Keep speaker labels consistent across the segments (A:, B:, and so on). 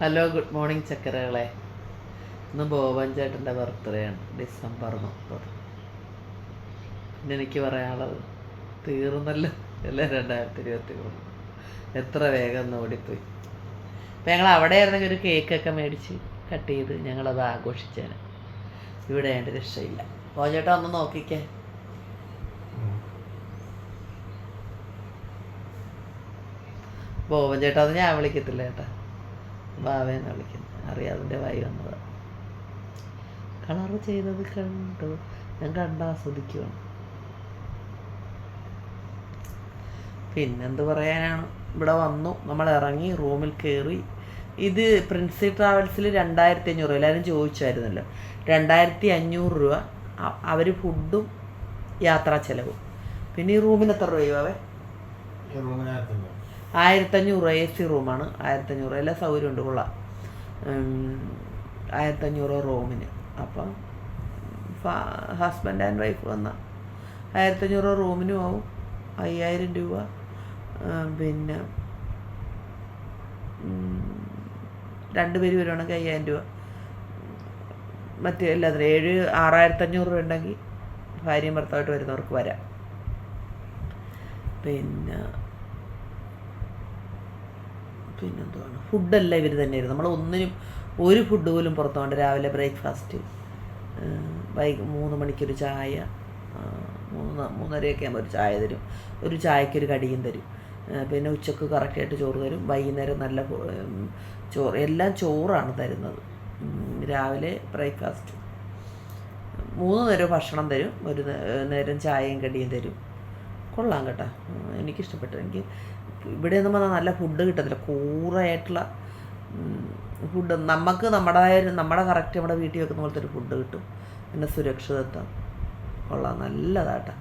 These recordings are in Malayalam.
A: Hello good morning ചക്കരകളെ. ഇന്ന് ബോബൻ ചേട്ടന്റെ ബർത്ത്ഡേ ആണ്. ഡിസംബർ മുപ്പത്. പിന്നെ എനിക്ക് പറയാനുള്ളത് തീർന്നല്ലോ. അല്ലേ രണ്ടായിരത്തി ഇരുപത്തി മൂന്ന് എത്ര വേഗം ഓടിപ്പോയി. അപ്പം ഞങ്ങൾ അവിടെ ആയിരുന്നെങ്കിൽ ഒരു കേക്കൊക്കെ മേടിച്ച് കട്ട് ചെയ്ത് ഞങ്ങളത് ആഘോഷിച്ചേനെ. ഇവിടെ ആയിട്ട് രക്ഷയില്ല. ബോബൻ ഒന്ന് നോക്കിക്കേ. ബോബൻ ചേട്ടാ അത് ഞാൻ വിളിക്കത്തില്ല ചേട്ടാ. ബാവേന്ന് വിളിക്കുന്നത്. അറിയാതിന്റെ വായി വന്നത്. കളർ ചെയ്തത് കണ്ടു. ഞാൻ കണ്ട് ആസ്വദിക്കുവാണ്. പിന്നെന്ത് പറയാനാണ്? ഇവിടെ വന്നു. നമ്മൾ ഇറങ്ങി റൂമിൽ കയറി ഇത് പ്രിൻസി ട്രാവൽസിൽ രണ്ടായിരത്തി അഞ്ഞൂറ് എല്ലാവരും ചോദിച്ചായിരുന്നല്ലോ. രണ്ടായിരത്തി അഞ്ഞൂറ് രൂപ അവർ ഫുഡും യാത്രാ ചെലവും. പിന്നെ ഈ റൂമിന് എത്ര രൂപയാവേ
B: ഈ റൂമിനകത്തുണ്ട്
A: ആയിരത്തഞ്ഞൂറ് എ സി റൂമാണ് ആയിരത്തഞ്ഞൂറ് എല്ലാ സൗകര്യമുണ്ട് കൊള്ളാം. ആയിരത്തഞ്ഞൂറ് റൂമിന്. അപ്പം ഹസ്ബൻഡ് ആൻഡ് വൈഫ് വന്ന. ആയിരത്തഞ്ഞൂറ് റൂമിനും ആവും. അയ്യായിരം രൂപ. പിന്നെ രണ്ട് പേര് വരുവാണെങ്കിൽ അയ്യായിരം രൂപ. മറ്റേ എല്ലാത്തിനും ഏഴ് ആറായിരത്തഞ്ഞൂറ് രൂപ ഉണ്ടെങ്കിൽ ഭാര്യയും ഭർത്താവായിട്ട് വരുന്നവർക്ക് വരാം. പിന്നെ പിന്നെന്തുവാണ്? ഫുഡല്ല ഇവർ തന്നെയായിരുന്നു. നമ്മൾ ഒന്നിനും ഒരു ഫുഡ് പോലും പുറത്തു പോകണ്ട. രാവിലെ ബ്രേക്ക്ഫാസ്റ്റ് വൈ മൂന്ന് മണിക്കൊരു ചായ മൂന്ന് മൂന്നരയൊക്കെ ആകുമ്പോൾ ഒരു ചായ തരും. ഒരു ചായക്കൊരു കടിയും തരും. പിന്നെ ഉച്ചയ്ക്ക് കറക്റ്റായിട്ട് ചോറ് തരും. വൈകുന്നേരം നല്ല ചോറ് എല്ലാം ചോറാണ് തരുന്നത്. രാവിലെ ബ്രേക്ക്ഫാസ്റ്റ്. മൂന്ന് നേരം ഭക്ഷണം തരും. ഒരു നേരം ചായയും കടിയും തരും. കൊള്ളാം കേട്ടോ. എനിക്കിഷ്ടപ്പെട്ടു. എനിക്ക് ഇവിടെ നിന്ന് വന്നാൽ നല്ല ഫുഡ് കിട്ടത്തില്ല. കൂറായിട്ടുള്ള ഫുഡ് നമുക്ക് നമ്മുടേതായ നമ്മുടെ കറക്റ്റ് നമ്മുടെ വീട്ടിൽ വെക്കുന്ന പോലത്തെ ഒരു ഫുഡ് കിട്ടും. പിന്നെ സുരക്ഷിതത്വം. കൊള്ളാം. നല്ലതാട്ടോ.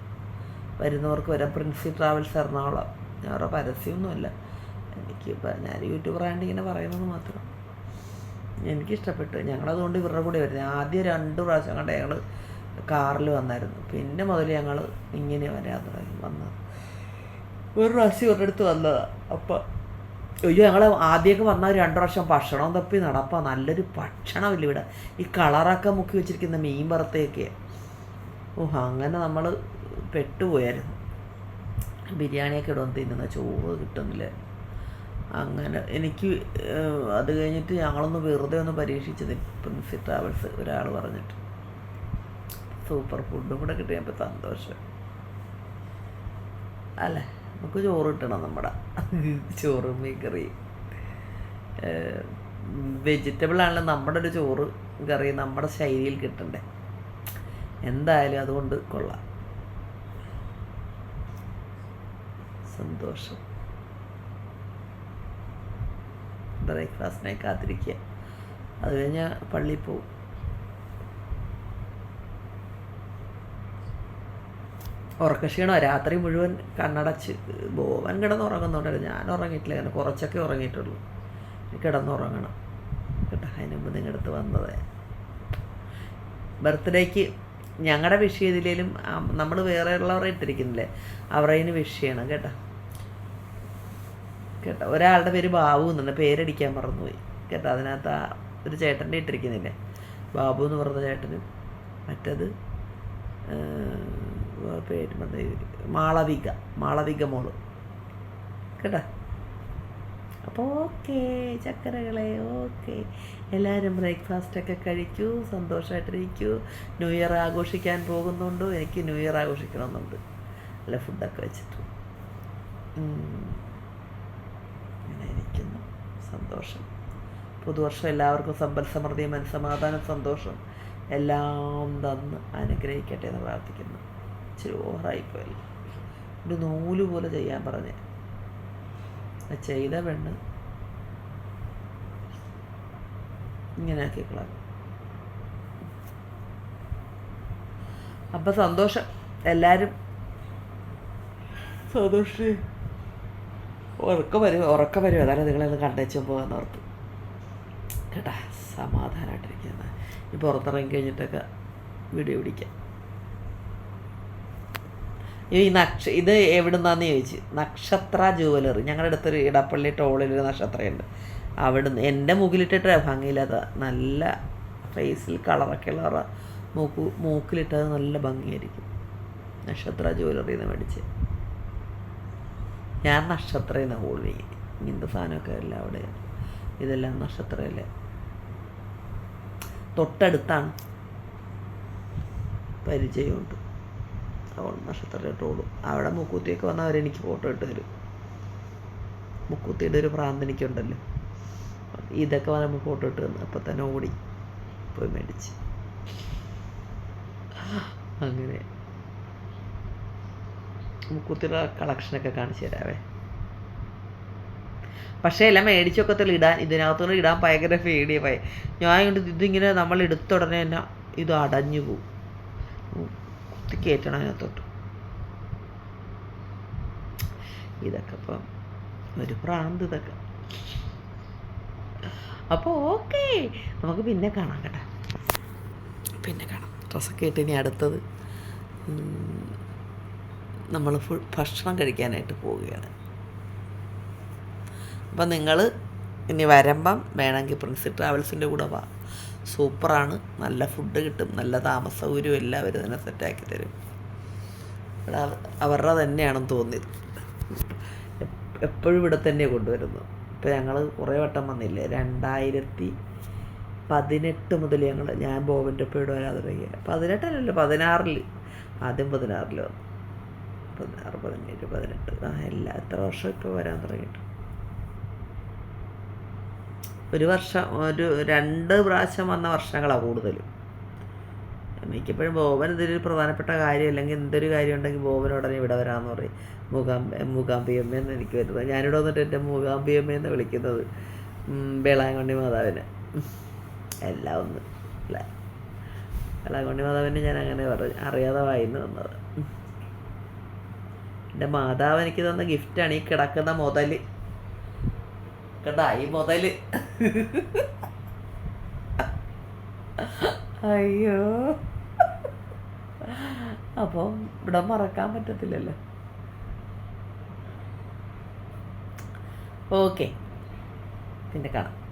A: വരുന്നവർക്ക് വരാം പ്രിൻസി ട്രാവൽസ് എറണാകുളം. അവരുടെ പരസ്യമൊന്നുമല്ല. എനിക്ക് ഞാൻ യൂട്യൂബർ ആയതുകൊണ്ട് ഇങ്ങനെ പറയുന്നത് മാത്രം. എനിക്കിഷ്ടപ്പെട്ടു. ഞങ്ങളതുകൊണ്ട് ഇവരുടെ കൂടെ വരുന്നത്. ആദ്യം രണ്ട് പ്രാവശ്യം കണ്ട്. ഞങ്ങൾ കാറിൽ വന്നായിരുന്നു. പിന്നെ മുതൽ ഞങ്ങൾ ഇങ്ങനെ വരാൻ തുടങ്ങി വന്നത് ഒരു പ്രാവശ്യം ഒരിടത്ത് വന്നതാണ് അപ്പം അയ്യോ ഞങ്ങൾ ആദ്യമൊക്കെ വന്ന രണ്ട് വർഷം ഭക്ഷണം തപ്പി നടപ്പാ നല്ലൊരു ഭക്ഷണമില്ല ഇവിടെ. ഈ കളറൊക്കെ മുക്കി വെച്ചിരിക്കുന്ന മീൻ വറുത്തയൊക്കെ ഓഹ് അങ്ങനെ നമ്മൾ പെട്ടുപോയായിരുന്നു. ബിരിയാണിയൊക്കെ ഇടും തിന്നുന്ന ചോറ് കിട്ടുന്നില്ല. അങ്ങനെ എനിക്ക് അത് കഴിഞ്ഞിട്ട് ഞങ്ങളൊന്ന് വെറുതെ ഒന്ന് പരീക്ഷിച്ചത്. പ്രിൻസി ട്രാവൽസ് ഒരാൾ പറഞ്ഞിട്ട്. സൂപ്പർ ഫുഡും കൂടെ കിട്ടിയപ്പോൾ സന്തോഷം. അല്ലേ? നമുക്ക് ചോറ് കിട്ടണം നമ്മുടെ. ചോറ് മീൻ കറി വെജിറ്റബിൾ ആണല്ലോ നമ്മുടെ ഒരു ചോറ് കറി നമ്മുടെ ശൈലിയിൽ കിട്ടണ്ടേ? എന്തായാലും അതുകൊണ്ട് കൊള്ളാം. സന്തോഷം. ബ്രേക്ക്ഫാസ്റ്റിനായി കാത്തിരിക്കുക അത് കഴിഞ്ഞാൽ പള്ളിയിൽ പോവും. ഉറക്കക്ഷീണോ രാത്രി മുഴുവൻ കണ്ണടച്ച് ബോവൻ കിടന്നുറങ്ങുന്നുണ്ടല്ലോ. ഞാൻ ഉറങ്ങിയിട്ടില്ല. അങ്ങനെ കുറച്ചൊക്കെ ഉറങ്ങിയിട്ടുള്ളൂ. കിടന്നുറങ്ങണം. കേട്ടോ? അതിന് മുമ്പ് നിങ്ങളുടെ അടുത്ത് വന്നത്. ബർത്ത്ഡേക്ക് ഞങ്ങളുടെ വിഷ് ചെയ്തില്ലേലും നമ്മൾ വേറെ ഉള്ളവരെ ഇട്ടിരിക്കുന്നില്ലേ? അവരതിന് വിഷ് ചെയ്യണം. കേട്ടോ? കേട്ടോ? ഒരാളുടെ പേര് ബാബു എന്നാണ് പേരടിക്കാൻ മറന്നുപോയി. കേട്ടോ? അതിനകത്ത് ആ ഒരു ചേട്ടന്റെ ഇട്ടിരിക്കുന്നില്ലേ? ബാബു എന്ന് പറഞ്ഞ ചേട്ടനും. മറ്റത് പേര് മാളവിക മാളവിക മോൾ. കേട്ടോ? അപ്പോൾ ഓക്കെ ചക്കരകളെ ഓക്കെ. എല്ലാവരും ബ്രേക്ക്ഫാസ്റ്റൊക്കെ കഴിക്കൂ സന്തോഷമായിട്ടിരിക്കൂ ന്യൂ ഇയർ ആഘോഷിക്കാൻ പോകുന്നുണ്ടോ? എനിക്ക് ന്യൂ ഇയർ ആഘോഷിക്കണമെന്നുണ്ട്. നല്ല ഫുഡൊക്കെ വെച്ചിട്ട്. അങ്ങനെ ഇരിക്കുന്നു. സന്തോഷം. പുതുവർഷം എല്ലാവർക്കും സമ്പൽ സമൃദ്ധി മനസ്സമാധാനം സന്തോഷം. എല്ലാം തന്ന് അനുഗ്രഹിക്കട്ടെ എന്ന് പ്രാർത്ഥിക്കുന്നു. ഇച്ചിരി ഓവറായിപ്പോയി ഒരു നൂൽ പോലെ ചെയ്യാൻ പറഞ്ഞ്. ചെയ്ത പെണ്ണ് ഇങ്ങനെ കളഞ്ഞു അപ്പം സന്തോഷം. എല്ലാവരും സന്തോഷി. ഉറക്കം വരും ഉറക്കം വരും. അതാണ് നിങ്ങളെന്ന് കണ്ടേച്ചു പോകാന്ന് ഓർത്ത്. കേട്ടാ സമാധാനമായിട്ടിരിക്കുന്ന ഈ പുറത്തിറങ്ങി കഴിഞ്ഞിട്ടൊക്കെ വീഡിയോ പിടിക്കാം. ഈ നക്ഷ ഇത് എവിടുന്നാന്ന് ചോദിച്ച്. നക്ഷത്ര ജുവലറി ഞങ്ങളുടെ അടുത്തൊരു ഇടപ്പള്ളി ടോളിലൊരു നക്ഷത്രയുണ്ട്. അവിടുന്ന് എന്റെ മുക്കിലിട്ടിട്ട് ഭംഗിയില്ലാത്ത നല്ല ഫേസിൽ കളറൊക്കെ ഉള്ളവരുടെ മൂക്ക് മൂക്കിലിട്ടത് നല്ല ഭംഗിയായിരിക്കും. നക്ഷത്ര ജ്വല്ലറിയിൽ നിന്ന് മേടിച്ച്. ഞാൻ നക്ഷത്രയിൽ നിന്ന് കൂടുതൽ ഇങ്ങനത്തെ സാധനമൊക്കെ എല്ലാം അവിടെ. ഇതെല്ലാം നക്ഷത്രയല്ലേ? തൊട്ടടുത്താണ്. പരിചയമുണ്ട്. അവൾ നക്ഷത്രം ഇട്ടോളും അവിടെ മുക്കൂത്തിയൊക്കെ വന്നാൽ അവരെനിക്ക് ഫോട്ടോ ഇട്ട് തരും. മുക്കൂത്തിയുടെ ഒരു ഭ്രാന്ത് എനിക്കുണ്ടല്ലോ. ഇതൊക്കെ പറയുമ്പോൾ ഫോട്ടോ ഇട്ട് തന്നു. അപ്പം തന്നെ ഓടി പോയി മേടിച്ച്. അങ്ങനെ. മുക്കൂത്തിയുടെ കളക്ഷനൊക്കെ കാണിച്ചു തരാവേ. പക്ഷേ എല്ലാം മേടിച്ചൊക്കെ ഇടാൻ ഇതിനകത്തുനിന്ന് ഇടാൻ ഭയങ്കര പേടിയായി ഞാൻ കൊണ്ട് ഇതിങ്ങനെ നമ്മൾ എടുത്ത ഉടനെ തന്നെ ഇത് അടഞ്ഞു ഉം. കുത്തി കയറ്റണം അതിനകത്തോട്ട്. ഇതൊക്കെ ഇപ്പം ഒരു പ്രാന്ത് ഇതൊക്കെ. അപ്പോൾ ഓക്കെ നമുക്ക് പിന്നെ കാണാം കേട്ടോ. പിന്നെ കാണാം. ഡ്രസ്സൊക്കെ ഇട്ട് ഇനി അടുത്തത്. നമ്മൾ ഫുൾ ഭക്ഷണം കഴിക്കാനായിട്ട് പോവുകയാണ്. അപ്പം നിങ്ങൾ ഇനി വരുമ്പം വേണമെങ്കിൽ പ്രിൻസി ട്രാവൽസിന്റെ കൂടെ വാ. സൂപ്പറാണ്. നല്ല ഫുഡ് കിട്ടും. നല്ല താമസ സൗകര്യവും എല്ലാം അവർ തന്നെ സെറ്റാക്കി തരും. ഇവിടെ അവരുടെ തന്നെയാണെന്ന് തോന്നി എപ്പോഴും ഇവിടെ തന്നെ കൊണ്ടുവരുന്നത്. ഇപ്പം ഞങ്ങൾ കുറേ വട്ടം വന്നില്ലേ? രണ്ടായിരത്തി പതിനെട്ട് മുതൽ ഞങ്ങൾ ഞാൻ ബോബന്റെ ഒപ്പം ഇവിടെ വരാതെ തുടങ്ങിയ. പതിനെട്ടല്ലല്ലോ പതിനാറിൽ ആദ്യം പതിനാറിൽ വന്നു. പതിനാറ് പതിനേഴ് പതിനെട്ട്. ആ എല്ലാ എത്ര വർഷം ഇപ്പോൾ വരാൻ തുടങ്ങിയിട്ട്? ഒരു വർഷം ഒരു രണ്ട് പ്രാവശ്യം വന്ന വർഷങ്ങളാണ് കൂടുതലും. മിക്കപ്പോഴും ബോബൻ ഇതൊരു പ്രധാനപ്പെട്ട കാര്യം അല്ലെങ്കിൽ എന്തൊരു കാര്യം ഉണ്ടെങ്കിൽ ബോബൻ ഉടനെ ഇവിടെ വരാമെന്ന് പറയും. മൂകാംബ മൂകാംബിയമ്മ എന്ന് എനിക്ക് വരുന്നത്. ഞാനിവിടെ വന്നിട്ട് എന്റെ മൂകാംബിയമ്മ എന്ന് വിളിക്കുന്നത്? വേളാങ്കണ്ണി മാതാവിനെ. എല്ലാം ഒന്ന് അല്ലേ വേളാങ്കണ്ണി മാതാവിനെ ഞാൻ അങ്ങനെ പറഞ്ഞു അറിയാതെ വായിന്ന് വന്നത്. എന്റെ മാതാവ് എനിക്ക് തന്ന ഗിഫ്റ്റാണ് ഈ കിടക്കുന്ന മുതൽ കണ്ടാ ഈ മുതൽ. അയ്യോ. അപ്പം ഇവിടെ മറക്കാൻ പറ്റത്തില്ലല്ലോ. ഓക്കെ. പിന്നെ കാണാം.